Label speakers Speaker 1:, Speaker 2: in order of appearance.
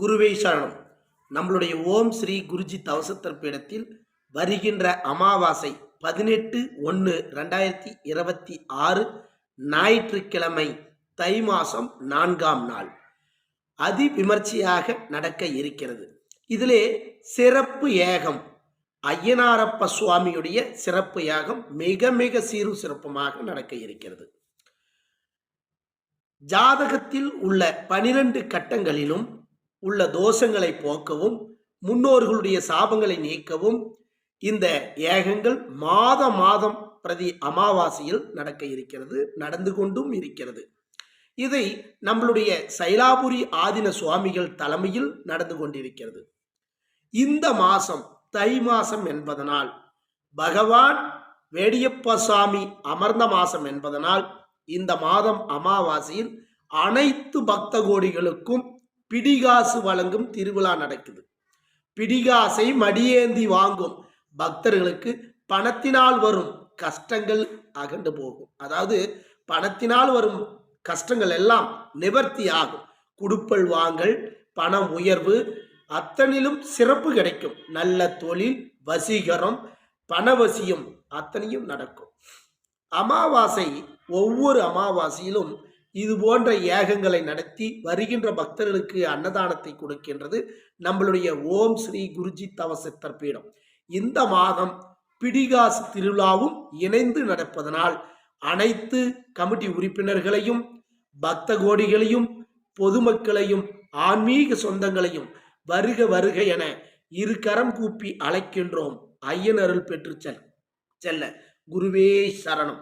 Speaker 1: குருவை சரணம். நம்மளுடைய ஓம் ஸ்ரீ குருஜி தவசத்தர் பீடத்தில் வருகின்ற அமாவாசை பதினெட்டு ஒன்று ரெண்டாயிரத்தி இருபத்தி ஆறு ஞாயிற்றுக்கிழமை தை மாதம் நான்காம் நாள். அதி விமர்சையாக நடக்க இருக்கிறது. இதிலே சிறப்பு ஏகம் ஐயனாரப்ப சுவாமியுடைய சிறப்பு யாகம் மிக மிக சீரு சிறப்புமாக நடக்க இருக்கிறது. ஜாதகத்தில் உள்ள பனிரெண்டு கட்டங்களிலும் உள்ள தோஷங்களை போக்கவும் முன்னோர்களுடைய சாபங்களை நீக்கவும் இந்த ஏகங்கள் மாத மாதம் பிரதி அமாவாசையில் நடக்க இருக்கிறது நடந்து கொண்டும் இருக்கிறது. இதை நம்மளுடைய சைலாபுரி ஆதின சுவாமிகள் தலைமையில் நடந்து கொண்டிருக்கிறது. இந்த மாசம் தை மாசம் என்பதனால் பகவான் வேடியப்ப சுவாமி அமர்ந்த மாசம் என்பதனால் இந்த மாதம் அமாவாசையில் அனைத்து பக்த கோடிகளுக்கும் பிடிகாசு வழங்கும் திருவிழா நடக்குது. பிடிகாசை மடியேந்தி வாங்கும் பக்தர்களுக்கு பணத்தினால் வரும் கஷ்டங்கள் அகண்டு போகும். அதாவது பணத்தினால் வரும் கஷ்டங்கள் எல்லாம் நிவர்த்தி ஆகும். குடுப்பல் வாங்கல் பண உயர்வு அத்தனிலும் சிறப்பு கிடைக்கும். நல்ல தொழில் வசீகரம் பணவசியம் அத்தனையும் நடக்கும். அமாவாசை ஒவ்வொரு அமாவாசையிலும் இது போன்ற ஏகங்களை நடத்தி வருகின்ற பக்தர்களுக்கு அன்னதானத்தை கொடுக்கின்றது நம்மளுடைய ஓம் ஸ்ரீ குருஜி தவசித்தர் பீடம் இந்த மாதம் பிடிகாசு திருவிழாவும் இணைந்து நடப்பதனால் அனைத்து கமிட்டி உறுப்பினர்களையும் பக்த கோடிகளையும் பொதுமக்களையும் ஆன்மீக சொந்தங்களையும் வருக வருக என இரு கரம் கூப்பி அழைக்கின்றோம். ஐயன் அருள் பெற்று செல் செல்ல. குருவே சரணம்.